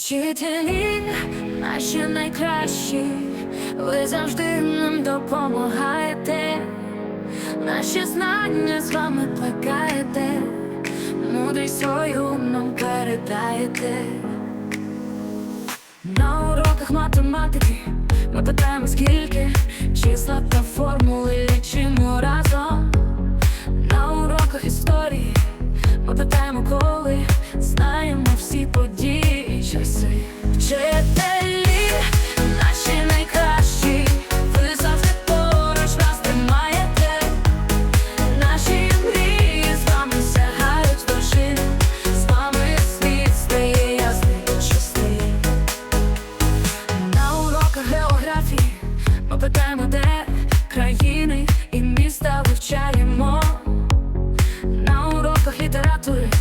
Вчителі наші найкращі, ви завжди нам допомагаєте, наші знання з вами плекаєте, мудрість свою нам передаєте. На уроках математики ми питаємо скільки числа та формули лічимо разом. На уроках історії ми питаємо коли, уроках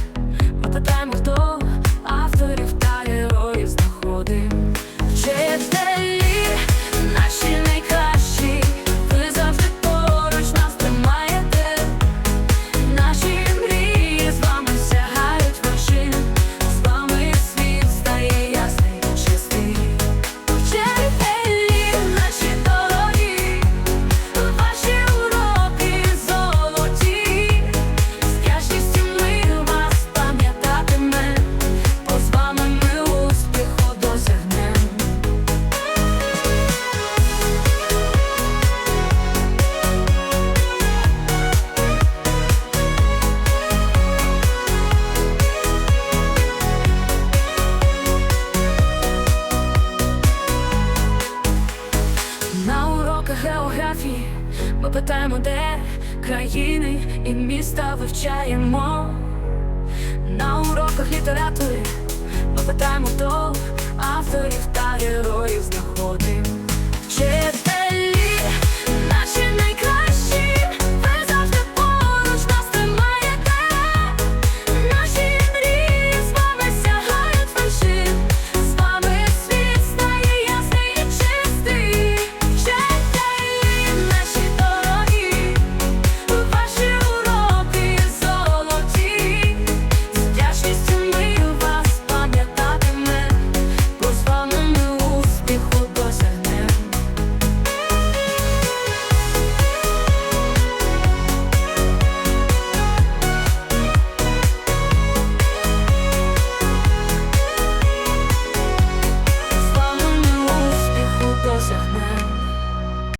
Попитаємо, де країни і міста вивчаємо на уроках літератури, попитаємо до авторів.